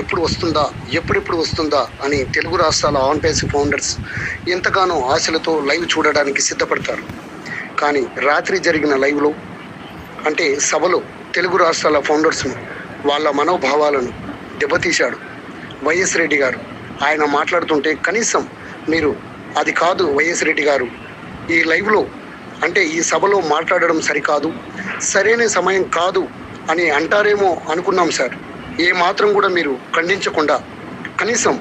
ఎప్పుడు వస్తుందా ఎప్పుడెప్పుడు వస్తుందా అని తెలుగు రాష్ట్రాల ఆన్ పేస్ ఫౌండర్స్ ఎంతగానో ఆశలతో లైవ్ చూడడానికి సిద్ధపడతారు. కానీ రాత్రి జరిగిన లైవ్లో అంటే సభలో తెలుగు రాష్ట్రాల ఫౌండర్స్ను వాళ్ళ మనోభావాలను దెబ్బతీశాడు వైఎస్ రెడ్డి గారు. ఆయన మాట్లాడుతుంటే కనీసం మీరు అది కాదు వైఎస్ రెడ్డి గారు ఈ లైవ్లో అంటే ఈ సభలో మాట్లాడడం సరికాదు సరైన సమయం కాదు అని అంటారేమో అనుకున్నాం సార్. ఏ మాత్రం కూడా మీరు ఖండించకుండా కనీసం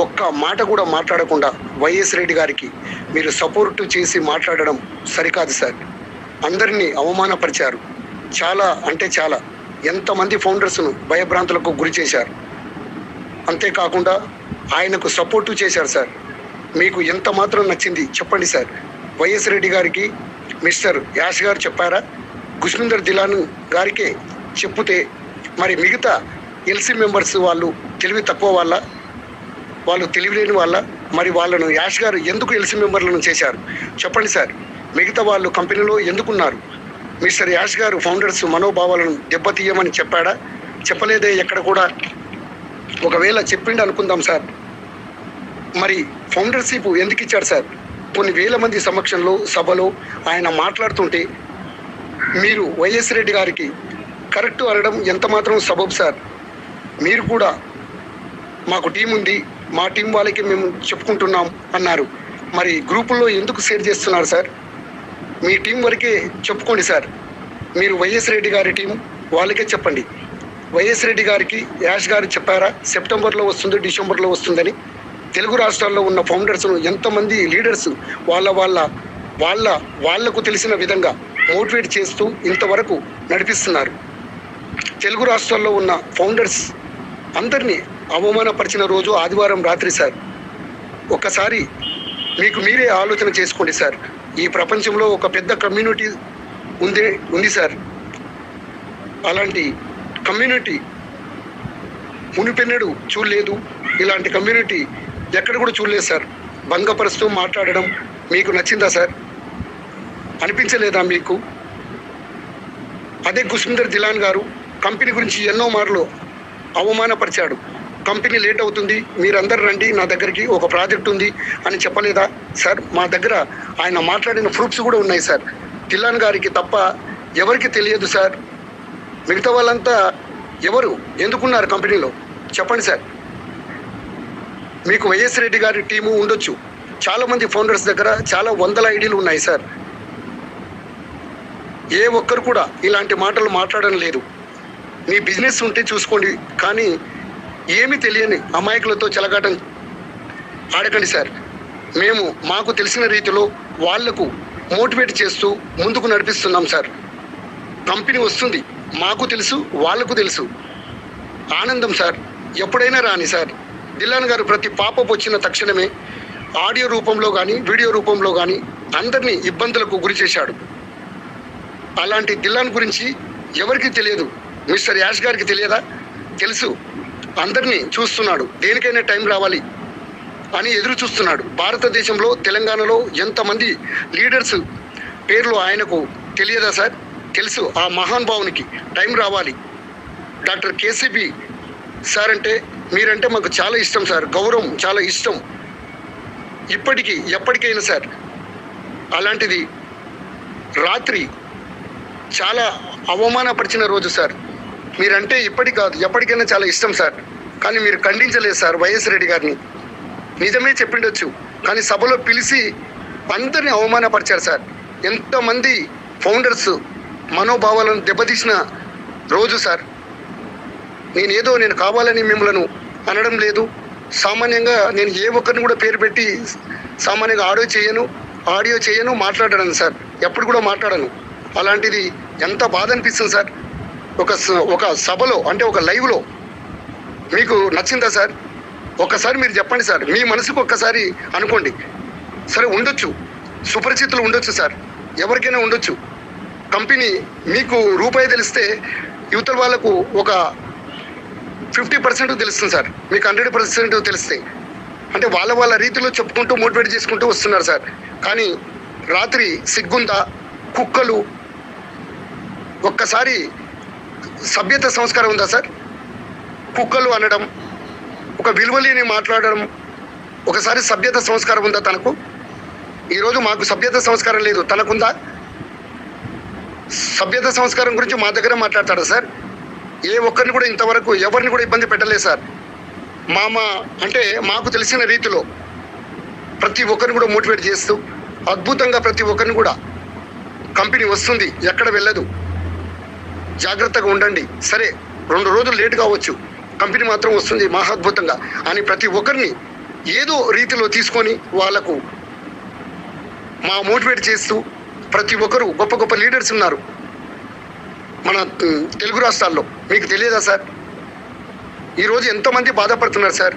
ఒక్క మాట కూడా మాట్లాడకుండా వైఎస్ రెడ్డి గారికి మీరు సపోర్ట్ చేసి మాట్లాడడం సరికాదు సార్. అందరినీ అవమానపరిచారు. చాలా అంటే చాలా. ఎంతమంది ఫౌండర్స్ను భయభ్రాంతులకు గురి చేశారు. అంతేకాకుండా ఆయనకు సపోర్టు చేశారు సార్. మీకు ఎంత మాత్రం నచ్చింది చెప్పండి సార్. వైఎస్ రెడ్డి గారికి మిస్టర్ యాష్ గారు చెప్పారా? గుష్మిందర్ దిలాన్ గారికే చెప్తే మరి మిగతా ఎల్సీ మెంబర్స్ వాళ్ళు తెలివి తక్కువ వాళ్ళ వాళ్ళు తెలివిలేని వాళ్ళ మరి వాళ్ళను యాష్ గారు ఎందుకు ఎల్సీ మెంబర్లను చేశారు? చెప్పండి సార్. మిగతా వాళ్ళు కంపెనీలో ఎందుకున్నారు? మిస్టర్ యాష్ గారు ఫౌండర్స్ మనోభావాలను దెబ్బతీయమని చెప్పాడా? చెప్పలేదే ఎక్కడ కూడా? ఒకవేళ చెప్పిండు అనుకుందాం సార్. మరి ఫౌండర్షిప్ ఎందుకు ఇచ్చాడు సార్? కొన్ని వేల మంది సమక్షంలో సభలో ఆయన మాట్లాడుతుంటే మీరు వైఎస్ రెడ్డి గారికి కరెక్ట్ అనడం ఎంత మాత్రం సబబు సార్. మీరు కూడా మాకు టీం ఉంది మా టీం వాళ్ళకి మేము చెప్పుకుంటున్నాం అన్నారు. మరి గ్రూపుల్లో ఎందుకు షేర్ చేస్తున్నారు సార్? మీ టీం వరకే చెప్పుకోండి సార్. మీరు వైఎస్ రెడ్డి గారి టీం వాళ్ళకే చెప్పండి. వైఎస్ రెడ్డి గారికి యాష్ గారు చెప్పారా? సెప్టెంబర్లో వస్తుంది డిసెంబర్లో వస్తుందని. తెలుగు రాష్ట్రాల్లో ఉన్న ఫౌండర్స్ను ఎంతమంది లీడర్స్ వాళ్ళ వాళ్ళ వాళ్ళ వాళ్ళకు తెలిసిన విధంగా మోటివేట్ చేస్తూ ఇంతవరకు నడిపిస్తున్నారు. తెలుగు రాష్ట్రాల్లో ఉన్న ఫౌండర్స్ అందరినీ అవమానపరిచిన రోజు ఆదివారం రాత్రి సార్. ఒక్కసారి మీకు మీరే ఆలోచన చేసుకోండి సార్. ఈ ప్రపంచంలో ఒక పెద్ద కమ్యూనిటీ ఉంది ఉంది సార్. అలాంటి కమ్యూనిటీ మునిపెన్నడు చూడలేదు. ఇలాంటి కమ్యూనిటీ ఎక్కడ కూడా చూడలేదు సార్. భంగపరుస్తూ మాట్లాడడం మీకు నచ్చిందా సార్? అనిపించలేదా మీకు? అదే గుస్మిందర్ దిలాన్ గారు కంపెనీ గురించి ఎన్నో మార్లు అవమానపరిచాడు. కంపెనీ లేట్ అవుతుంది మీరందరు రండి నా దగ్గరికి ఒక ప్రాజెక్ట్ ఉంది అని చెప్పలేదా? సార్ మా దగ్గర ఆయన మాట్లాడిన ప్రూఫ్స్ కూడా ఉన్నాయి సార్. దిలాన్ గారికి తప్ప ఎవరికి తెలియదు సార్. మిగతా వాళ్ళంతా ఎవరు? ఎందుకున్నారు కంపెనీలో? చెప్పండి సార్. మీకు వైఎస్ రెడ్డి గారి టీము ఉండొచ్చు. చాలామంది ఫౌండర్స్ దగ్గర చాలా వందల ఐడీలు ఉన్నాయి సార్. ఏ ఒక్కరు కూడా ఇలాంటి మాటలు మాట్లాడడం లేదు. మీ బిజినెస్ ఉంటే చూసుకోండి. కానీ ఏమీ తెలియని అమాయకులతో చెలగాటం ఆడకండి సార్. మేము మాకు తెలిసిన రీతిలో వాళ్ళకు మోటివేట్ చేస్తూ ముందుకు నడిపిస్తున్నాం సార్. కంపెనీ వస్తుంది. మాకు తెలుసు వాళ్ళకు తెలుసు. ఆనందం సార్. ఎప్పుడైనా రాని సార్. దిల్లాన్ గారు ప్రతి పాపపు వచ్చిన తక్షణమే ఆడియో రూపంలో కానీ వీడియో రూపంలో కానీ అందరినీ ఇబ్బందులకు గురి చేశాడు. అలాంటి దిల్లాన్ గురించి ఎవరికి తెలియదు. మిస్టర్ యాష్ గారికి తెలియదా? తెలుసు. అందరినీ చూస్తున్నాడు. దేనికైనా టైం రావాలి. అని ఎదురు చూస్తున్నాడు. భారతదేశంలో తెలంగాణలో ఎంతమంది లీడర్స్ పేర్లు ఆయనకు తెలియదా సార్? తెలుసు. ఆ మహాన్ భావునికి టైం రావాలి. డాక్టర్ కేసీబీ సార్ అంటే మీరంటే మాకు చాలా ఇష్టం సార్. గౌరవం చాలా ఇష్టం. ఇప్పటికీ ఎప్పటికైనా సార్ అలాంటిది రాత్రి చాలా అవమానపరిచిన రోజు సార్. మీరంటే ఇప్పటికి కాదు ఎప్పటికైనా చాలా ఇష్టం సార్. కానీ మీరు ఖండించలేదు సార్ వైఎస్ రెడ్డి గారిని. నిజమే చెప్పిండొచ్చు కానీ సభలో పిలిచి అందరినీ అవమానపరిచారు సార్. ఎంతమంది ఫౌండర్స్ మనోభావాలను దెబ్బతీసిన రోజు సార్. నేనేదో నేను కావాలని మిమ్మల్ని అనడం లేదు. సామాన్యంగా నేను ఏ ఒక్కరిని కూడా పేరు పెట్టి సామాన్యంగా ఆడియో చేయను ఆడియో చేయను మాట్లాడను సార్. ఎప్పుడు కూడా మాట్లాడను. అలాంటిది ఎంత బాధ అనిపిస్తుంది సార్. ఒక స- ఒక సభలో అంటే ఒక లైవ్లో మీకు నచ్చిందా సార్? ఒక్కసారి మీరు చెప్పండి సార్. మీ మనసుకు ఒక్కసారి అనుకోండి. సరే ఉండొచ్చు. సుపరిచితులు ఉండొచ్చు సార్. ఎవరికైనా ఉండొచ్చు. కంపెనీ మీకు రూపాయి తెలిస్తే యువతల వాళ్ళకు ఒక ఫిఫ్టీ పర్సెంట్ తెలుస్తుంది సార్. మీకు హండ్రెడ్ పర్సెంట్ తెలిస్తే. అంటే వాళ్ళ వాళ్ళ రీతిలో చెప్పుకుంటూ మోటివేట్ చేసుకుంటూ వస్తున్నారు సార్. కానీ రాత్రి సిగ్గుందా? కుక్కలు ఒక్కసారి సభ్యత సంస్కారం ఉందా సార్? కుక్కలు అనడం ఒక విలువలేని మాట్లాడడం ఒకసారి సభ్యత సంస్కారం ఉందా తనకు? ఈరోజు మాకు సభ్యత సంస్కారం లేదు. తనకుందా? సభ్యత సంస్కారం గురించి మా దగ్గర మాట్లాడతాడా సార్? ఏ ఒక్కరిని కూడా ఇంతవరకు ఎవరిని కూడా ఇబ్బంది పెట్టలేదు సార్. మామ అంటే మాకు తెలిసిన రీతిలో ప్రతి ఒక్కరిని కూడా మోటివేట్ చేస్తూ అద్భుతంగా ప్రతి ఒక్కరిని కూడా కంపెనీ వస్తుంది ఎక్కడ వెళ్ళదు. జాగ్రత్తగా ఉండండి. సరే రెండు రోజులు లేట్ కావచ్చు. కంపెనీ మాత్రం వస్తుంది మహాద్భుతంగా. అని ప్రతి ఒక్కరిని ఏదో రీతిలో తీసుకొని వాళ్ళకు మా మోటివేట్ చేస్తూ ప్రతి ఒక్కరు గొప్ప గొప్ప లీడర్స్ ఉన్నారు. మన తెలుగు రాష్ట్రాల్లో. మీకు తెలియదా సార్? ఈరోజు ఎంతోమంది బాధపడుతున్నారు సార్.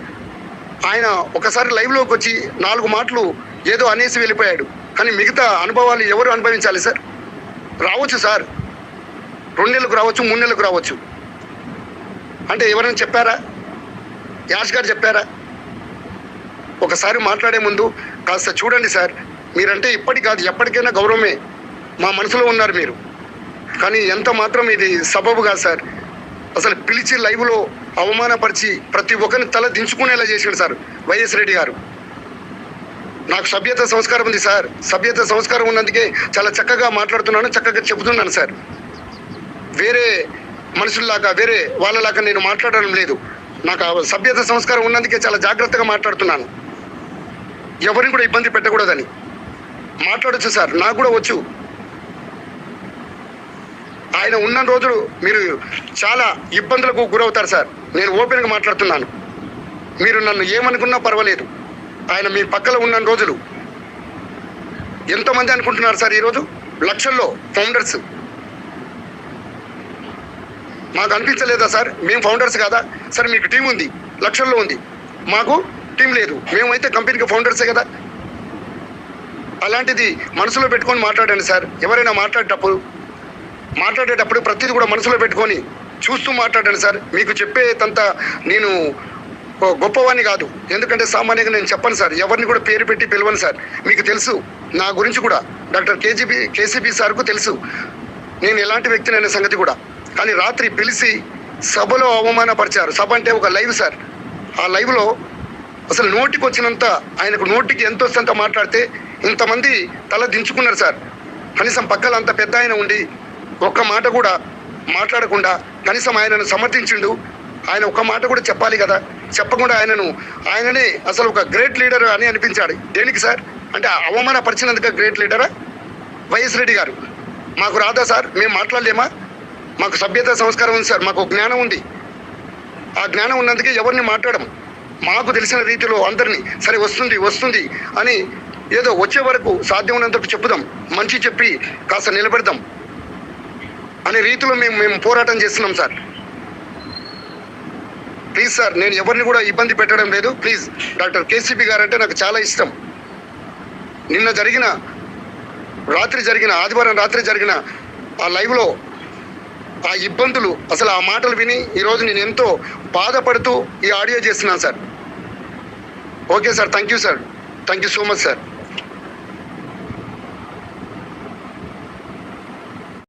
ఆయన ఒకసారి లైవ్లోకి వచ్చి నాలుగు మాటలు ఏదో అనేసి వెళ్ళిపోయాడు. కానీ మిగతా అనుభవాలు ఎవరు అనుభవించాలి సార్? రావచ్చు సార్. రెండు నెలలకు రావచ్చు మూడు నెలలకు రావచ్చు. అంటే ఎవరైనా చెప్పారా? యాష్ గారు చెప్పారా? ఒకసారి మాట్లాడే ముందు కాస్త చూడండి సార్. మీరంటే ఇప్పటి కాదు ఎప్పటికైనా గౌరవమే. మా మనసులో ఉన్నారు మీరు. కానీ ఎంత మాత్రం ఇది సబబు కాదు సార్. అసలు పిలిచి లైవ్లో అవమానపరిచి ప్రతి ఒక్కరిని తల దించుకునేలా చేసాడు సార్ వైఎస్ రెడ్డి గారు. నాకు సభ్యత సంస్కారం ఉంది సార్. సభ్యత సంస్కారం ఉన్నందుకే చాలా చక్కగా మాట్లాడుతున్నాను చక్కగా చెబుతున్నాను సార్. వేరే మనుషుల్లాగా వేరే వాళ్ళలాగా నేను మాట్లాడడం లేదు. నాకు ఆ సభ్యత సంస్కారం ఉన్నందుకే చాలా జాగ్రత్తగా మాట్లాడుతున్నాను. ఎవరిని కూడా ఇబ్బంది పెట్టకూడదని. మాట్లాడొచ్చు సార్ నాకు కూడా వచ్చు. ఆయన ఉన్న రోజులు మీరు చాలా ఇబ్బందులకు గురవుతారు సార్. నేను ఓపెన్గా మాట్లాడుతున్నాను. మీరు నన్ను ఏమనుకున్నా పర్వాలేదు. ఆయన మీ పక్కన ఉన్న రోజులు. ఎంతమంది అనుకుంటున్నారు సార్ ఈరోజు? లక్షల్లో ఫౌండర్స్. మాకు అనిపించలేదా సార్? మేము ఫౌండర్స్ కాదా? సార్ మీకు టీం ఉంది. లక్షల్లో ఉంది. మాకు టీం లేదు. మేమైతే కంపెనీకి ఫౌండర్సే కదా? అలాంటిది మనసులో పెట్టుకొని మాట్లాడండి సార్. ఎవరైనా మాట్లాడేటప్పుడు మాట్లాడేటప్పుడు ప్రతిదీ కూడా మనసులో పెట్టుకొని చూస్తూ మాట్లాడండి సార్. మీకు చెప్పేదంత నేను గొప్పవాణ్ణి కాదు. ఎందుకంటే సామాన్యంగా నేను చెప్పను సార్. ఎవరిని కూడా పేరు పెట్టి పిలవను సార్. మీకు తెలుసు. నా గురించి కూడా డాక్టర్ కేజీబీ కేసీబీ సార్కు తెలుసు. నేను ఎలాంటి వ్యక్తిని అనే సంగతి కూడా. కానీ రాత్రి పిలిచి సభలో అవమానపరిచారు. సభ అంటే ఒక లైవ్ సార్. ఆ లైవ్లో అసలు నోటికి వచ్చినంత ఆయనకు నోటికి ఎంత వస్తుందంత మాట్లాడితే ఇంతమంది తల దించుకున్నారు సార్. కనీసం పక్కల అంత పెద్ద ఆయన ఉండి ఒక్క మాట కూడా మాట్లాడకుండా కనీసం ఆయనను సమర్థించిండు. ఆయన ఒక్క మాట కూడా చెప్పాలి కదా. చెప్పకుండా ఆయనను ఆయననే అసలు ఒక గ్రేట్ లీడర్ అని అనిపించాడు. దేనికి సార్? అంటే అవమానపరిచినందుక గ్రేట్ లీడరా? వైఎస్ రెడ్డి గారు. మాకు రాదా సార్? మేము మాట్లాడలేమా? మాకు సభ్యత సంస్కారం ఉంది సార్ మాకు జ్ఞానం ఉంది. ఆ జ్ఞానం ఉన్నందుకే ఎవరిని మాట్లాడము. మాకు తెలిసిన రీతిలో అందరినీ సరే వస్తుంది వస్తుంది అని ఏదో వచ్చే వరకు సాధ్యం ఉన్నంత చెప్పుదాం మంచి చెప్పి కాస్త నిలబెడదాం అనే రీతిలో మేము మేము పోరాటం చేస్తున్నాం సార్. ప్లీజ్ సార్ నేను ఎవరిని కూడా ఇబ్బంది పెట్టడం లేదు. ప్లీజ్ డాక్టర్ కేసీపీ గారు అంటే నాకు చాలా ఇష్టం. నిన్న జరిగిన రాత్రి జరిగిన ఆదివారం రాత్రి జరిగిన ఆ లైవ్లో ఆ ఇబ్బందులు అసలు ఆ మాటలు విని ఈరోజు నేను ఎంతో బాధపడుతూ ఈ ఆడియో చేస్తున్నాను sir. Okay sir thank you sir thank you so much sir